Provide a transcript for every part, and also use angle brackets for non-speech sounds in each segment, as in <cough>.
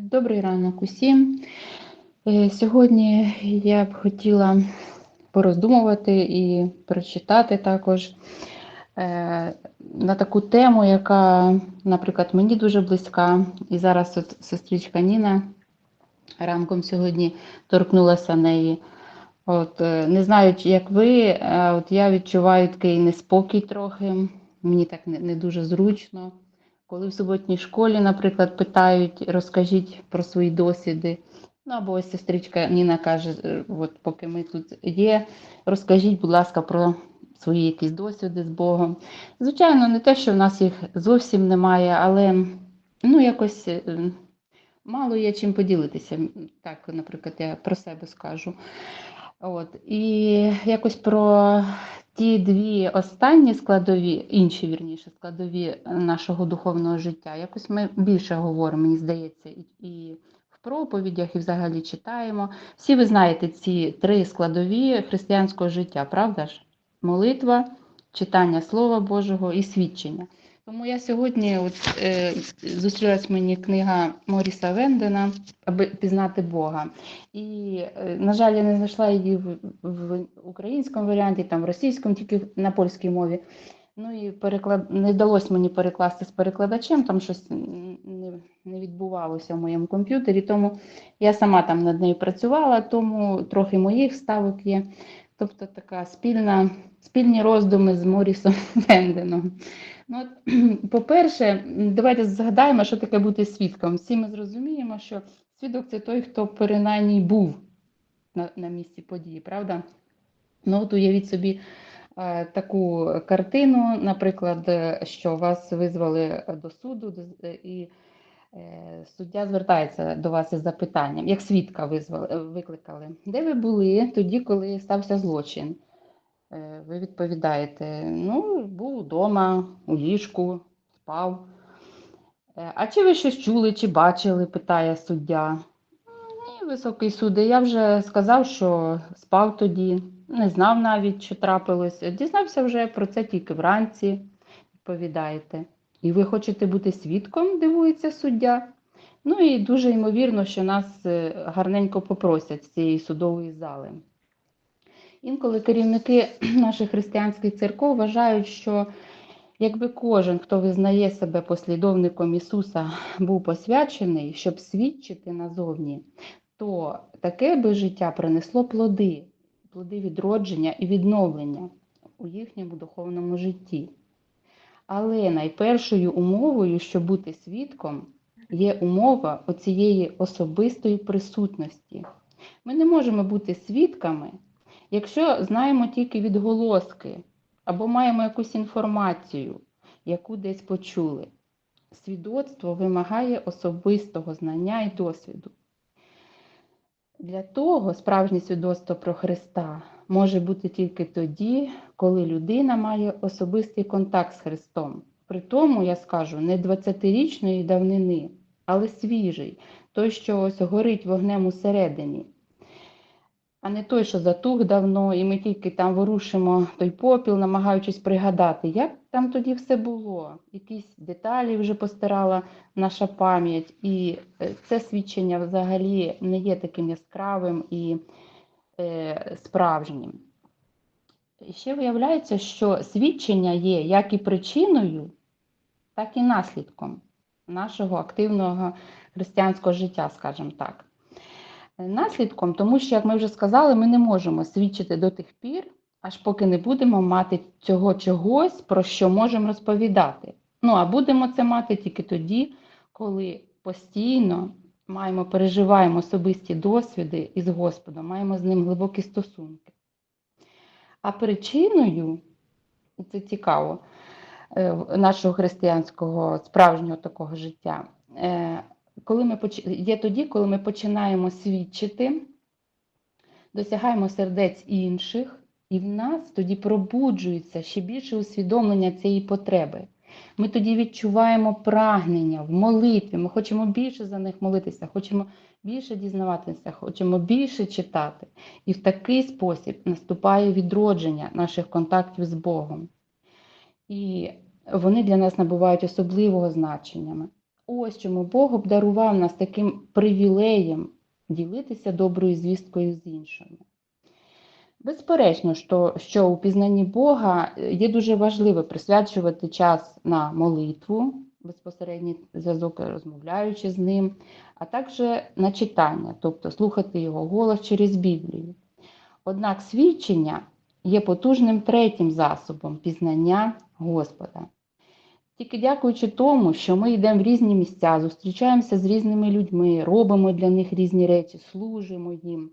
Добрий ранок усім. Е, Сьогодні я б хотіла пороздумувати і прочитати також е, на таку тему, яка, наприклад, мені дуже близька. І зараз от сестричка Ніна ранком сьогодні торкнулася неї. От, е, не знаю, як ви, от я відчуваю такий неспокій трохи, мені так не дуже зручно. Коли в суботній школі, наприклад, питають, розкажіть про свої досвіди. Ну або ось сестричка Ніна каже, е, от поки ми тут є, розкажіть, будь ласка, про свої якісь досвіди з Богом. Звичайно, не те, що в нас їх зовсім немає, але ну якось е, мало є чим поділитися. Так, наприклад, я про себе скажу. От. І якось про ті дві останні складові, інші вірніше складові нашого духовного життя, якось ми більше говоримо, мені здається, і в проповідях, і взагалі читаємо. Всі ви знаєте ці три складові християнського життя, правда ж? Молитва, читання Слова Божого і свідчення. Тому я сьогодні от, е, зустрілась мені книга Моріса Вендена аби пізнати Бога. І, е, на жаль, я не знайшла її в, в українському варіанті, там в російському, тільки на польській мові. Ну і переклад не вдалося мені перекласти з перекладачем, там щось не, не відбувалося в моєму комп'ютері, тому я сама там над нею працювала, тому трохи моїх ставок є. Тобто така спільна, спільні роздуми з Морісом <laughs> Венденом. Ну, от, <clears throat> По-перше, давайте згадаємо, що таке бути свідком. Всі ми зрозуміємо, що свідок це той, хто принаймні був на, на місці події, правда? Ну, от уявіть собі е, таку картину, наприклад, е, що вас визвали до суду, до- і е, суддя звертається до вас із запитанням, як свідка визвали, е, викликали. Де ви були тоді, коли стався злочин? Е, Ви відповідаєте, ну, був вдома, у ліжку, спав. «Е, А чи ви щось чули, чи бачили? питає суддя. Ні, високий суде, я вже сказав, що спав тоді, не знав навіть, що трапилось. Дізнався вже про це тільки вранці, відповідаєте. І ви хочете бути свідком, дивується суддя. Ну і дуже ймовірно, що нас е, гарненько попросять з цієї судової зали. Інколи керівники <clears throat> наших християнських церков вважають, що якби кожен, хто визнає себе послідовником Ісуса, був посвячений, щоб свідчити назовні, то таке би життя принесло плоди, плоди відродження і відновлення у їхньому духовному житті. Але найпершою умовою, щоб бути свідком, є умова оцієї особистої присутності. Ми не можемо бути свідками, якщо знаємо тільки відголоски або маємо якусь інформацію, яку десь почули. Свідоцтво вимагає особистого знання і досвіду. Для того справжнє свідоцтво про Христа може бути тільки тоді, коли людина має особистий контакт з Христом. При тому, я скажу, не 20-річної давнини, але свіжий, той, що ось горить вогнем усередині, а не той, що затух давно, і ми тільки там ворушимо той попіл, намагаючись пригадати, як там тоді все було. Якісь деталі вже постирала наша пам'ять, і е, це свідчення взагалі не є таким яскравим і е, справжнім. Ще виявляється, що свідчення є як і причиною, так і наслідком нашого активного християнського життя, скажімо так. Наслідком, тому що, як ми вже сказали, ми не можемо свідчити до тих пір, аж поки не будемо мати цього чогось, про що можемо розповідати. Ну, а будемо це мати тільки тоді, коли постійно маємо, переживаємо особисті досвіди із Господом, маємо з ним глибокі стосунки. А причиною, і це цікаво, е, нашого християнського справжнього такого життя, е, коли ми є тоді, коли ми починаємо свідчити, досягаємо сердець інших, і в нас тоді пробуджується ще більше усвідомлення цієї потреби. Ми тоді відчуваємо прагнення в молитві, ми хочемо більше за них молитися, хочемо більше дізнаватися, хочемо більше читати. І в такий спосіб наступає відродження наших контактів з Богом. І вони для нас набувають особливого значення. Ось чому Бог обдарував нас таким привілеєм ділитися доброю звісткою з іншими. Безперечно, що, що у пізнанні Бога е, є дуже важливо присвячувати час на молитву, безпосередній зв'язок, розмовляючи з ним, а також на читання, тобто слухати його голос через Біблію. Однак свідчення є потужним третім засобом пізнання Господа. Тільки дякуючи тому, що ми йдемо в різні місця, зустрічаємося з різними людьми, робимо для них різні речі, служимо їм.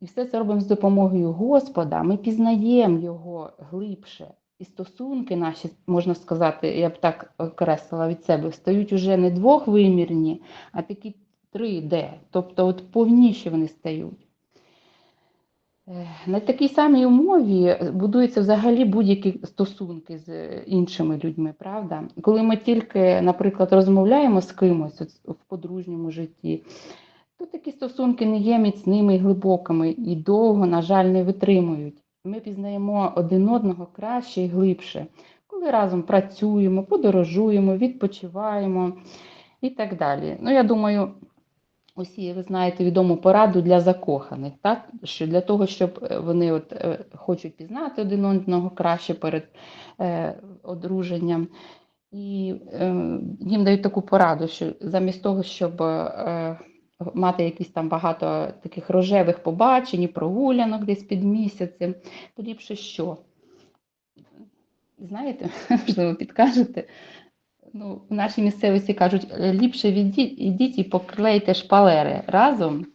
І все це робимо з допомогою Господа, ми пізнаємо Його глибше. І стосунки наші, можна сказати, я б так окреслила від себе, стають уже не двохвимірні, а такі 3D, тобто от повніші вони стають. На такій самій умові будуються взагалі будь-які стосунки з іншими людьми, правда? Коли ми тільки, наприклад, розмовляємо з кимось в подружньому житті, то такі стосунки не є міцними і глибокими і довго, на жаль, не витримують. Ми пізнаємо один одного краще і глибше, коли разом працюємо, подорожуємо, відпочиваємо і так далі. Ну, я думаю, усі ви знаєте відому пораду для закоханих, так? що для того, щоб е, вони от, е, хочуть пізнати один одного краще перед е, одруженням. І е, їм дають таку пораду, що замість того, щоб е, мати якісь там багато таких рожевих побачень, і прогулянок десь під місяцем, то ліпше що? Знаєте, <laughs> можливо, підкажете. Ну, в нашій місцевості кажуть, ліпше відійдіть і поклейте шпалери разом.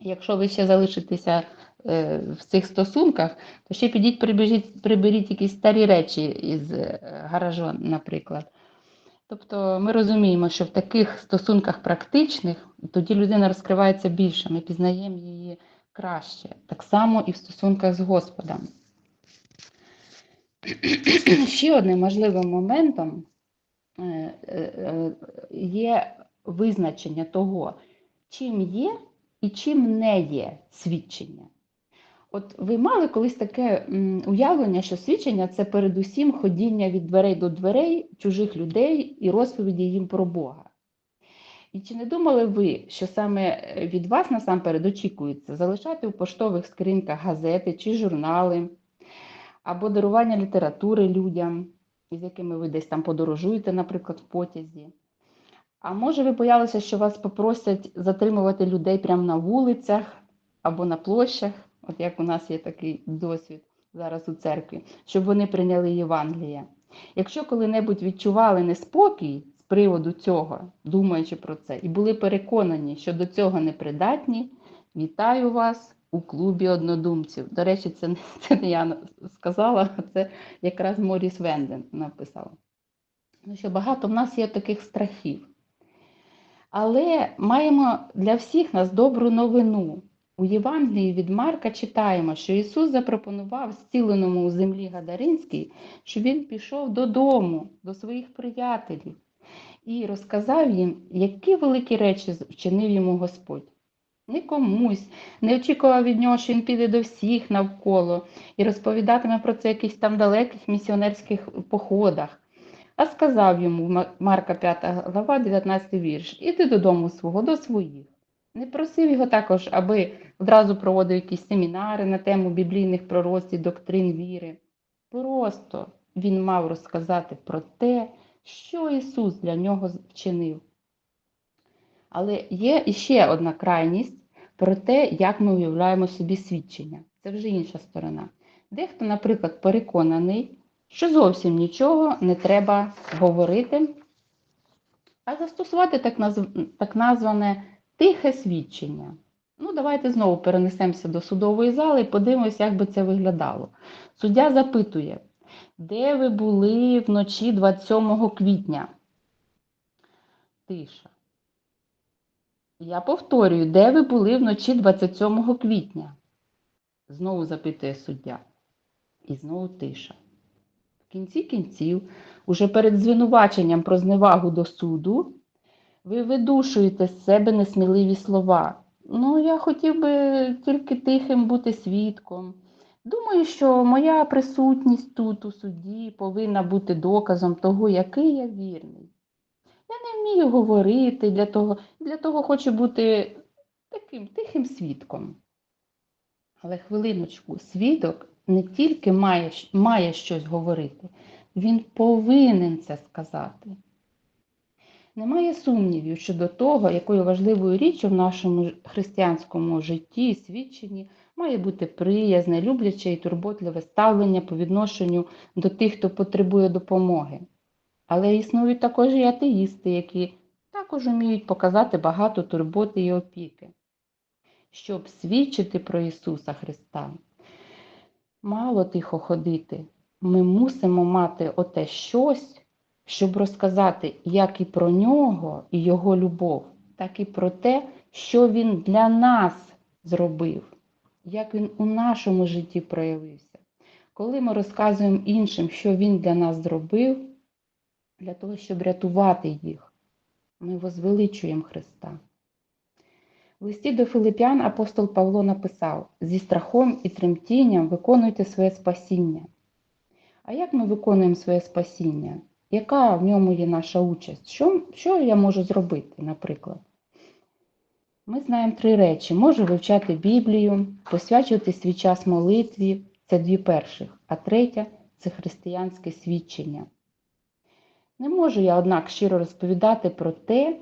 Якщо ви ще залишитеся е, в цих стосунках, то ще підіть, приберіть, приберіть якісь старі речі із е, гаражу, наприклад. Тобто ми розуміємо, що в таких стосунках практичних тоді людина розкривається більше, ми пізнаємо її краще. Так само і в стосунках з Господом. <clears throat> Ще одним важливим моментом е, е, е, є визначення того, чим є і чим не є свідчення. От ви мали колись таке уявлення, що свідчення це передусім ходіння від дверей до дверей чужих людей і розповіді їм про Бога. І чи не думали ви, що саме від вас насамперед очікується залишати у поштових скриньках газети чи журнали, або дарування літератури людям, із якими ви десь там подорожуєте, наприклад, в потязі? А може ви боялися, що вас попросять затримувати людей прямо на вулицях або на площах? От як у нас є такий досвід зараз у церкві, щоб вони прийняли Євангеліє. Якщо коли-небудь відчували неспокій з приводу цього, думаючи про це, і були переконані, що до цього не придатні, вітаю вас у клубі однодумців. До речі, це, не- <laughs> це не я сказала, а це якраз Моріс Венден написав. Ну, що багато в нас є таких страхів. Але маємо для всіх нас добру новину. У Євангелії від Марка читаємо, що Ісус запропонував зціленому у землі Гадаринській, що Він пішов додому, до своїх приятелів, і розказав їм, які великі речі вчинив йому Господь. Не комусь, не очікував від нього, що він піде до всіх навколо і розповідатиме про це якихось там далеких місіонерських походах. А сказав йому Марка 5 глава, 19 вірш, іди додому свого, до своїх. Не просив його також, аби одразу проводив якісь семінари на тему біблійних пророцтв, доктрин віри. Просто він мав розказати про те, що Ісус для нього вчинив. Але є іще одна крайність про те, як ми уявляємо собі свідчення. Це вже інша сторона. Дехто, наприклад, переконаний, що зовсім нічого не треба говорити, а застосувати так, назв... так назване тихе свідчення. Ну, давайте знову перенесемося до судової зали і подивимося, як би це виглядало. Суддя запитує, де ви були вночі 27 квітня? Тиша. Я повторюю, де ви були вночі 27 квітня? Знову запитує суддя. І знову тиша. В кінці кінців, уже перед звинуваченням про зневагу до суду, ви видушуєте з себе несміливі слова. Ну, я хотів би тільки тихим бути свідком. Думаю, що моя присутність тут у суді повинна бути доказом того, який я вірний. Я не вмію говорити для того, для того хочу бути таким тихим свідком. Але хвилиночку, свідок не тільки має, має щось говорити, він повинен це сказати. Немає сумнівів щодо того, якою важливою річчю в нашому християнському житті і свідченні має бути приязне, любляче і турботливе ставлення по відношенню до тих, хто потребує допомоги. Але існують також і атеїсти, які також вміють показати багато турботи і опіки. Щоб свідчити про Ісуса Христа, мало тихо ходити. Ми мусимо мати оте щось, щоб розказати як і про нього і його любов, так і про те, що він для нас зробив, як він у нашому житті проявився. Коли ми розказуємо іншим, що він для нас зробив, для того, щоб рятувати їх, ми возвеличуємо Христа. В листі до Филип'ян апостол Павло написав: зі страхом і тремтінням виконуйте своє спасіння. А як ми виконуємо своє спасіння? Яка в ньому є наша участь? Що, що я можу зробити, наприклад? Ми знаємо три речі: можу вивчати Біблію, посвячувати свій час молитві це дві перших, а третя це християнське свідчення. Не можу я, однак, щиро розповідати про те,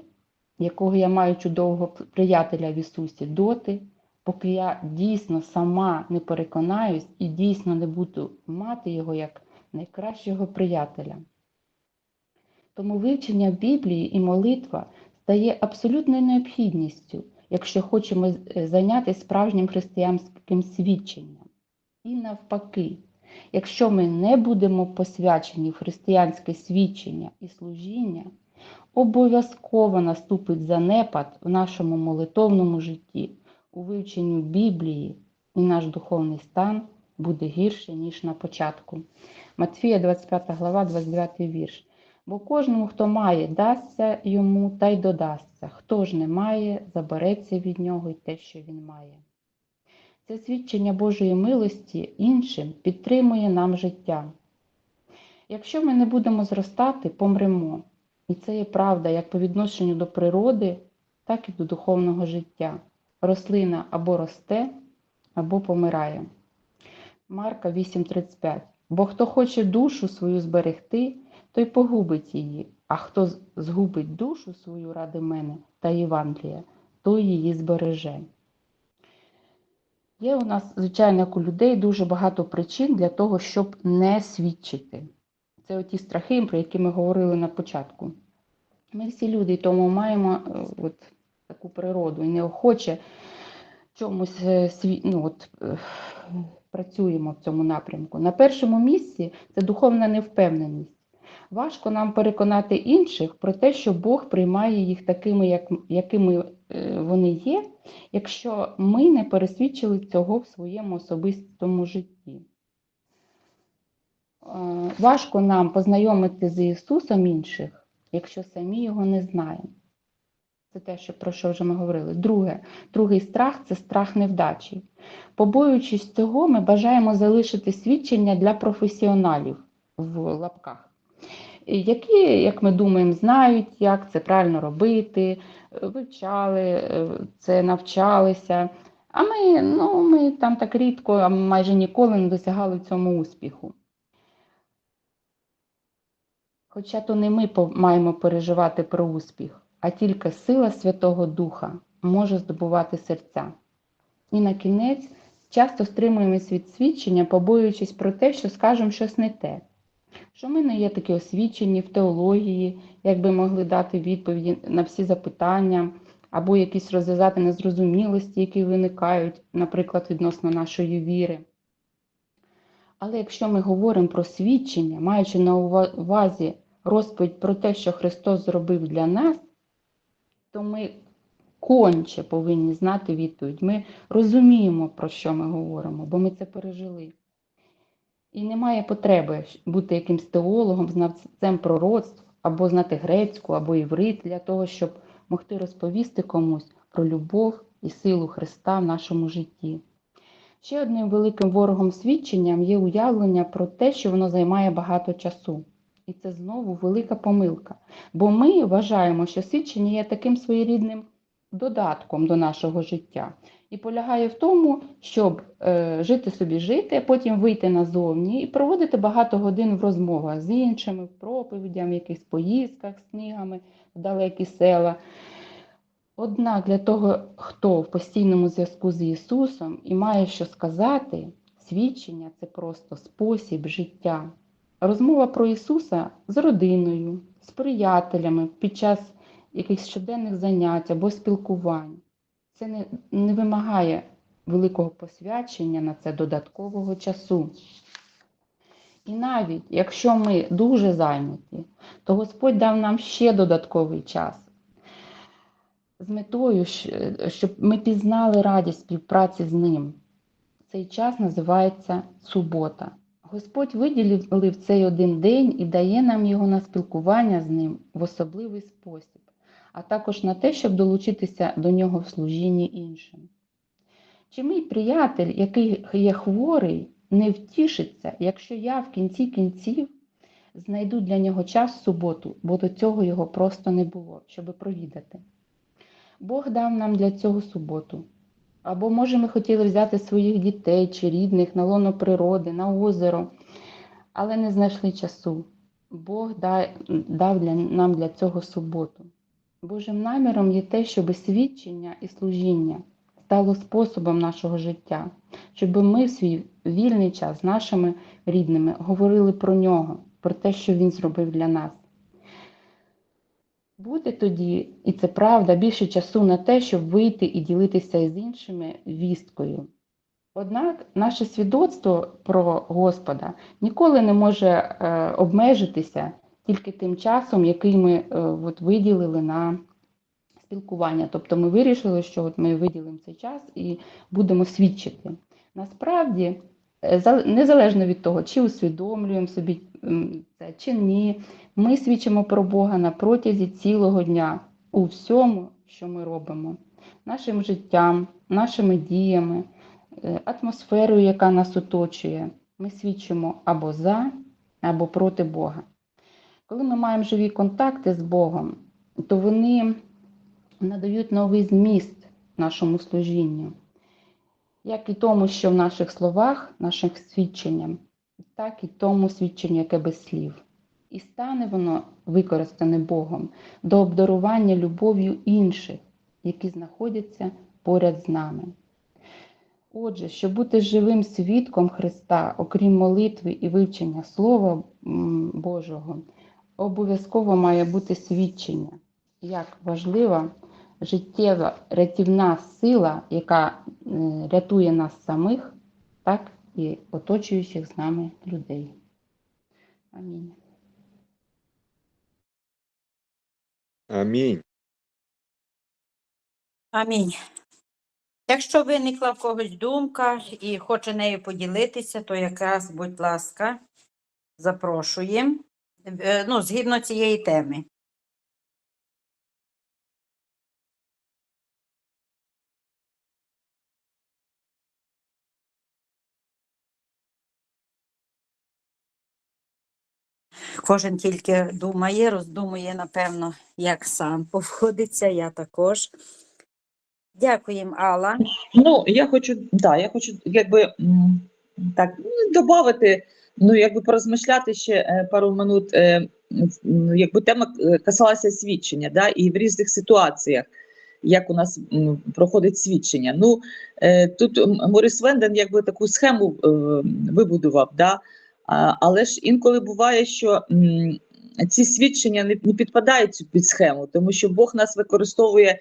якого я маю чудового приятеля в Ісусі доти, поки я дійсно сама не переконаюсь і дійсно не буду мати його як найкращого приятеля. Тому вивчення Біблії і молитва стає абсолютною необхідністю, якщо хочемо е, зайнятися справжнім християнським свідченням. І навпаки, якщо ми не будемо посвячені в християнське свідчення і служіння, обов'язково наступить занепад в нашому молитовному житті, у вивченню Біблії, і наш духовний стан буде гірше, ніж на початку. Матфія, 25 глава, 29 вірш. Бо кожному, хто має, дасться йому та й додасться. Хто ж не має, забереться від нього й те, що він має. Це свідчення Божої милості іншим підтримує нам життя. Якщо ми не будемо зростати, помремо. І це є правда як по відношенню до природи, так і до духовного життя. Рослина або росте, або помирає. Марка 8:35. Бо хто хоче душу свою зберегти, той погубить її, а хто згубить душу свою ради мене та Євангелія, той її збереже. Є у нас, звичайно, як у людей дуже багато причин для того, щоб не свідчити. Це оті страхи, про які ми говорили на початку. Ми всі люди, тому маємо е, от, таку природу і неохоче чомусь е, ну, от, е, працюємо в цьому напрямку. На першому місці це духовна невпевненість. Важко нам переконати інших про те, що Бог приймає їх такими, як, якими вони є, якщо ми не пересвідчили цього в своєму особистому житті. Е, Важко нам познайомити з Ісусом інших, якщо самі його не знаємо. Це те, про що вже ми говорили. Друге, другий страх це страх невдачі. Побоюючись цього, ми бажаємо залишити свідчення для професіоналів в лапках, які, як ми думаємо, знають, як це правильно робити, е, вивчали, е, це навчалися. А ми, ну, ми там так рідко, а майже ніколи не досягали цьому успіху. Хоча то не ми маємо переживати про успіх, а тільки сила Святого Духа може здобувати серця. І на кінець часто стримуємось від свідчення, побоюючись про те, що скажемо щось не те, що ми не є такі освічені в теології, як би могли дати відповіді на всі запитання, або якісь розв'язати незрозумілості, які виникають, наприклад, відносно нашої віри. Але якщо ми говоримо про свідчення, маючи на увазі розповідь про те, що Христос зробив для нас, то ми конче повинні знати відповідь. Ми розуміємо, про що ми говоримо, бо ми це пережили. І немає потреби бути якимсь теологом, знавцем пророцтв, або знати грецьку, або іврит для того, щоб могти розповісти комусь про любов і силу Христа в нашому житті. Ще одним великим ворогом свідченням є уявлення про те, що воно займає багато часу. І це знову велика помилка. Бо ми вважаємо, що свідчення є таким своєрідним додатком до нашого життя. І полягає в тому, щоб е, жити собі жити, потім вийти назовні і проводити багато годин в розмовах з іншими, в проповідях, в якихось поїздках з книгами в далекі села. Однак для того, хто в постійному зв'язку з Ісусом і має що сказати, свідчення це просто спосіб життя. Розмова про Ісуса з родиною, з приятелями під час якихось щоденних занять або спілкувань. Це не, не вимагає великого посвячення на це додаткового часу. І навіть якщо ми дуже зайняті, то Господь дав нам ще додатковий час з метою, щоб ми пізнали радість співпраці з ним. Цей час називається субота. Господь виділив цей один день і дає нам його на спілкування з ним в особливий спосіб, а також на те, щоб долучитися до нього в служінні іншим. Чи мій приятель, який є хворий, не втішиться, якщо я в кінці кінців знайду для нього час в суботу, бо до цього його просто не було, щоб провідати. Бог дав нам для цього суботу. Або, може, ми хотіли взяти своїх дітей чи рідних на лоно природи, на озеро, але не знайшли часу. Бог дав нам для цього суботу. Божим наміром є те, щоб свідчення і служіння стало способом нашого життя, щоб ми в свій вільний час з нашими рідними говорили про нього, про те, що він зробив для нас. Буде тоді, і це правда, більше часу на те, щоб вийти і ділитися із іншими вісткою. Однак наше свідоцтво про Господа ніколи не може е, обмежитися тільки тим часом, який ми е, от, виділили на спілкування. Тобто ми вирішили, що от ми виділимо цей час і будемо свідчити. Насправді, е, незалежно від того, чи усвідомлюємо собі це, чи ні, ми свідчимо про Бога на протязі цілого дня у всьому, що ми робимо, нашим життям, нашими діями, е, атмосферою, яка нас оточує. Ми свідчимо або за, або проти Бога. Коли ми маємо живі контакти з Богом, то вони надають новий зміст нашому служінню, як і тому, що в наших словах, наших свідченням, так і тому свідченню, яке без слів. І стане воно використане Богом до обдарування любов'ю інших, які знаходяться поряд з нами. Отже, щоб бути живим свідком Христа, окрім молитви і вивчення Слова Божого, обов'язково має бути свідчення, як важлива життєва рятівна сила, яка е, рятує нас самих, так і оточуючих з нами людей. Амінь. Амінь. Амінь. Якщо виникла в когось думка і хоче нею поділитися, то якраз, будь ласка, запрошуємо. Е, Ну, згідно цієї теми. Кожен тільки думає, роздумує, напевно, як сам поводиться, я також. Дякуємо, Алла. Ну, я хочу, да, я хочу якби так ну, додати, ну якби порозмишляти ще е, пару минут. Е, якби тема е, касалася свідчення, да, і в різних ситуаціях, як у нас проходить свідчення. Ну тут Морис Венден якби таку схему вибудував, да, але ж інколи буває, що ці свідчення не, підпадають під схему, тому що Бог нас використовує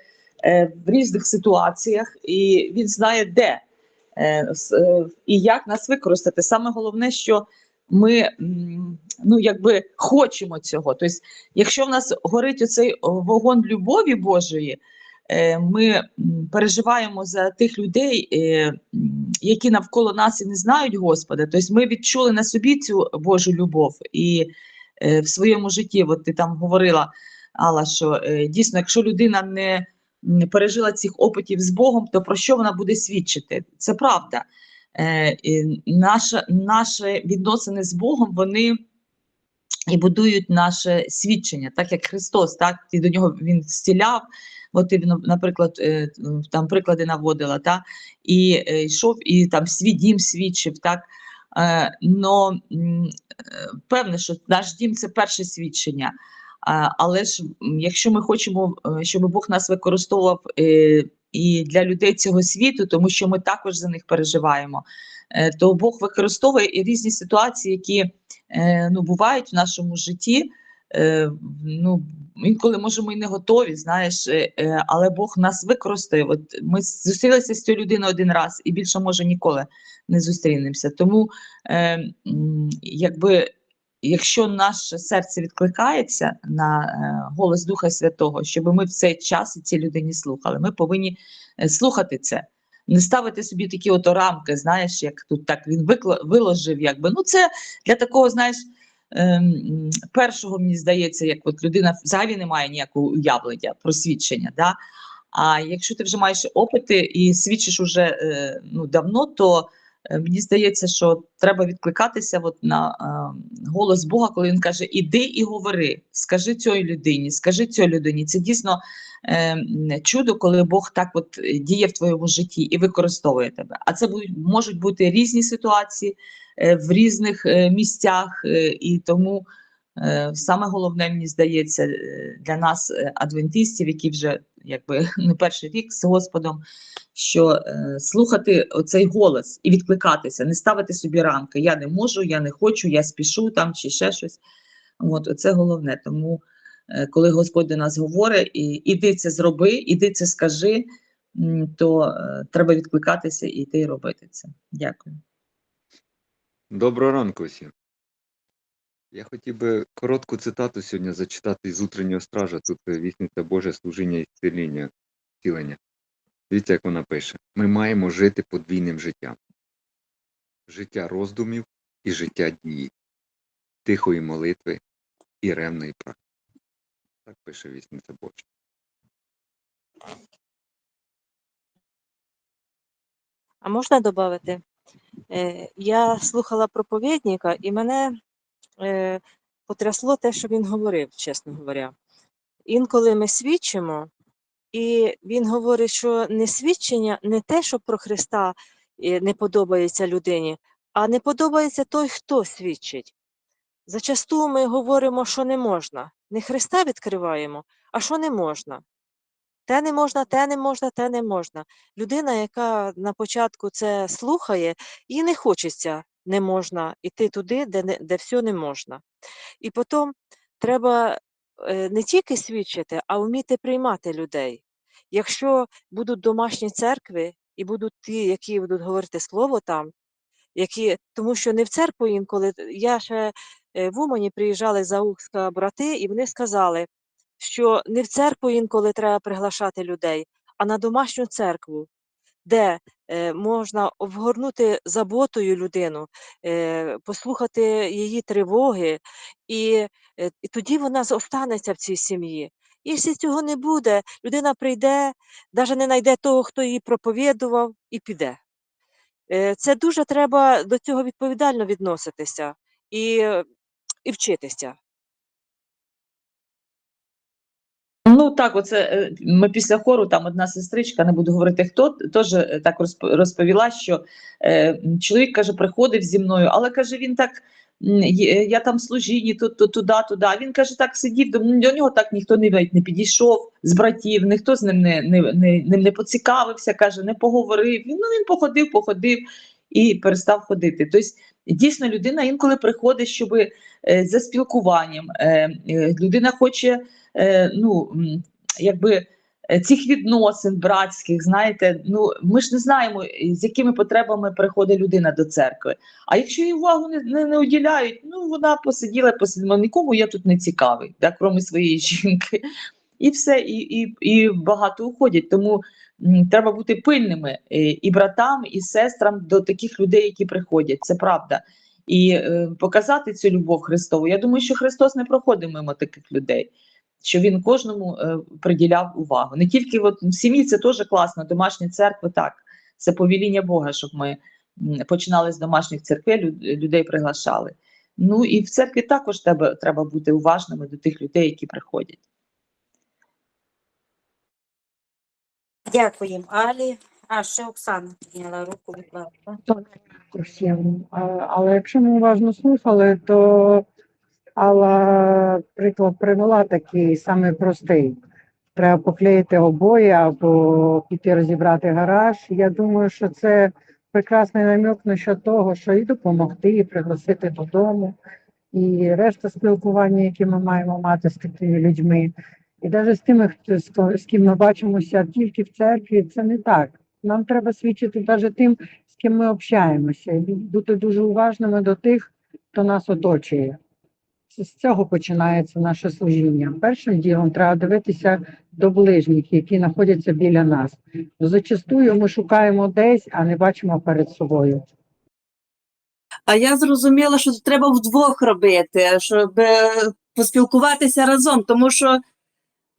в різних ситуаціях, і він знає, де і як нас використати. Саме головне, що ми ну, якби хочемо цього. Тобто, якщо в нас горить оцей вогонь любові Божої, е, ми переживаємо за тих людей, е, які навколо нас і не знають Господа. Тобто ми відчули на собі цю Божу любов і е, в своєму житті, от ти там говорила, Алла, що е, дійсно, якщо людина не пережила цих опитів з Богом, то про що вона буде свідчити? Це правда. Е, і наша, наші відносини з Богом, вони і будують наше свідчення, так як Христос, так і до нього він зціляв. От наприклад, е, там приклади наводила, та, і е, йшов і там свій дім свідчив, так. Е, но певне, що наш дім це перше свідчення. Але ж якщо ми хочемо, е, щоб Бог нас використовував е, і для людей цього світу, тому що ми також за них переживаємо, е, то Бог використовує і різні ситуації, які ну, бувають в нашому житті. Ну, інколи може ми не готові, знаєш, але Бог нас використає. От ми зустрілися з цією людиною один раз і більше може ніколи не зустрінемося. Тому якби. Якщо наше серце відкликається на е, голос Духа Святого, щоб ми в цей час і цій людині слухали, ми повинні е, слухати це, не ставити собі такі от рамки, знаєш, як тут так він виложив, якби ну це для такого, знаєш, ем, першого мені здається, як от людина взагалі не має ніякого уявлення про свідчення. Да? А якщо ти вже маєш опити і свідчиш уже е, ну, давно, то мені здається, що треба відкликатися от на е, голос Бога, коли він каже: Іди і говори, скажи цій людині, скажи цій людині. Це дійсно е, чудо, коли Бог так от е, діє в твоєму житті і використовує тебе. А це можуть бути різні ситуації е, в різних е, місцях, е, і тому. Е, Саме головне, мені здається, е, для нас, е, адвентистів, які вже якби <laughs> не перший рік з Господом, що слухати оцей голос і відкликатися, не ставити собі рамки. Я не можу, я не хочу, я спішу там чи ще щось. От, оце головне. Тому, коли Господь до нас говорить, іди це зроби, іди це скажи, то треба відкликатися і йти робити це. Дякую. Доброго ранку всім. Я хотів би коротку цитату сьогодні зачитати з утреннього стража. Тут е, вісниця Боже служіння і зціління, зцілення. Дивіться, як вона пише: ми маємо жити подвійним життям: життя роздумів і життя дії, тихої молитви і ревної практики. Так пише вісниця Божа. А можна додати? Е, Я слухала проповідника, і мене потрясло те, що він говорив, чесно говоря. Інколи ми свідчимо, і він говорить, що не свідчення не те, що про Христа е, не подобається людині, а не подобається той, хто свідчить. Зачасту ми говоримо, що не можна. Не Христа відкриваємо, а що не можна. Те не можна, те не можна, те не можна. Людина, яка на початку це слухає, їй не хочеться не можна йти туди, де, не, де все не можна. І потім треба е, не тільки свідчити, а вміти приймати людей. Якщо будуть домашні церкви і будуть ті, які будуть говорити слово там, які, тому що не в церкву інколи. Я ще е, в Умані приїжджали заухська брати, і вони сказали, що не в церкву інколи треба приглашати людей, а на домашню церкву, де е, можна обгорнути заботою людину, е, послухати її тривоги, і, е, і тоді вона останеться в цій сім'ї. Якщо цього не буде, людина прийде, навіть не знайде того, хто її проповідував, і піде. Це дуже треба до цього відповідально відноситися і, і вчитися. Ну так, оце е, ми після хору, там одна сестричка, не буду говорити хто, теж е, так розп- розповіла, що е, чоловік каже, приходив зі мною, але каже, він так. Я там служінні, тут, тут, туди, туди. Він каже, так сидів, до, до нього так ніхто не, не підійшов з братів, ніхто з ним не, не, не, ним не поцікавився, каже, не поговорив. Він, ну, він походив, походив і перестав ходити. Тобто, дійсно, людина інколи приходить, щоб е, за спілкуванням. Е, е, людина хоче ну, якби цих відносин братських, знаєте, ну ми ж не знаємо, з якими потребами приходить людина до церкви. А якщо їй увагу не, не, не уділяють, ну вона посиділа, посиділа, нікому я тут не цікавий, так, крім своєї жінки. І все, і, і, і багато уходять. Тому треба бути пильними е, і братам, і сестрам до таких людей, які приходять. Це правда. І е, показати цю любов Христову. Я думаю, що Христос не проходив мимо таких людей що він кожному е, приділяв увагу. Не тільки от, в сім'ї це теж класно, домашні церкви так. Це повіління Бога, щоб ми починали з домашніх церквей, люд- людей приглашали. Ну і в церкві також треба, треба бути уважними до тих людей, які приходять. Дякуємо, Алі. А ще Оксана підняла руку, будь ласка. Але якщо ми уважно слухали, то Алла приклад привела такий самий простий. Треба поклеїти обої або піти розібрати гараж. Я думаю, що це прекрасний намік на що того, що і допомогти, і пригласити додому, і решта спілкування, які ми маємо мати з такими людьми. І навіть з тими, хто з ким ми бачимося тільки в церкві, це не так. Нам треба свідчити навіть тим, з ким ми общаємося, і бути дуже уважними до тих, хто нас оточує. З цього починається наше служіння. Першим ділом треба дивитися до ближніх, які знаходяться біля нас. Зачастую ми шукаємо десь, а не бачимо перед собою. А я зрозуміла, що треба вдвох робити, щоб е, поспілкуватися разом, тому що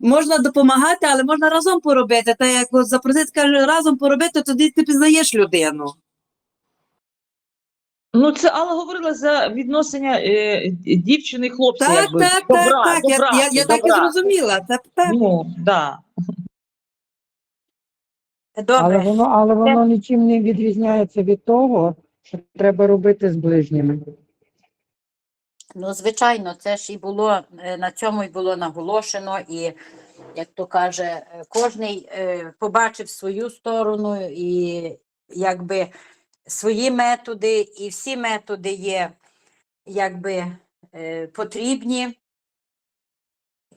можна допомагати, але можна разом поробити. Та як от запросити, каже, разом поробити, тоді ти пізнаєш людину. Ну, це Алла говорила за відношення е, дівчини і хлопця. Так, якби, так, до так, так. Я, я, я так і зрозуміла. Це так. Ну, да. Але воно, але воно нічим не відрізняється від того, що треба робити з ближніми. Ну, звичайно, це ж і було е, на цьому і було наголошено, і як то каже, е, кожний е, побачив свою сторону і якби свої методи, і всі методи є якби потрібні.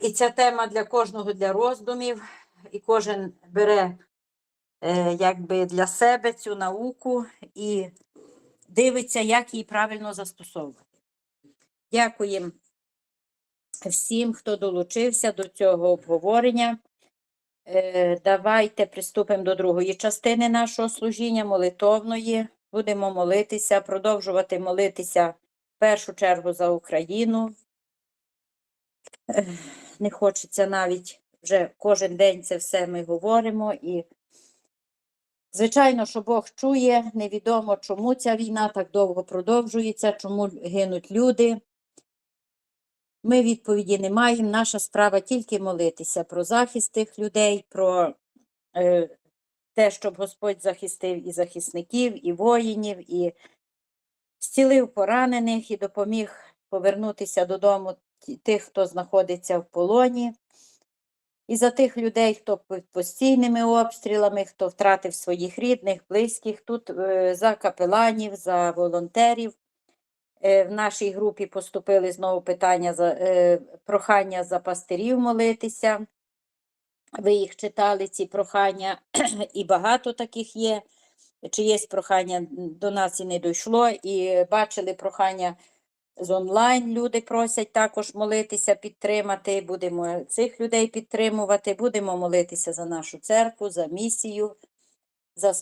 І ця тема для кожного для роздумів, і кожен бере якби для себе цю науку і дивиться, як її правильно застосовувати. Дякуємо всім, хто долучився до цього обговорення. Е, Давайте приступимо до другої частини нашого служіння, молитовної. Будемо молитися, продовжувати молитися в першу чергу за Україну. Не хочеться навіть вже кожен день це все ми говоримо. І, звичайно, що Бог чує, невідомо, чому ця війна так довго продовжується, чому гинуть люди. Ми відповіді не маємо. Наша справа тільки молитися про захист тих людей, про е, те, щоб Господь захистив і захисників, і воїнів, і зцілив поранених, і допоміг повернутися додому тих, хто знаходиться в полоні. І за тих людей, хто під постійними обстрілами, хто втратив своїх рідних, близьких, тут е, за капеланів, за волонтерів. Е, В нашій групі поступили знову питання за е, прохання за пастирів молитися. Ви їх читали, ці прохання, <clears throat> і багато таких є. Чиєсь прохання до нас і не дійшло, і бачили прохання з онлайн. Люди просять також молитися, підтримати. Будемо цих людей підтримувати. Будемо молитися за нашу церкву, за місію, за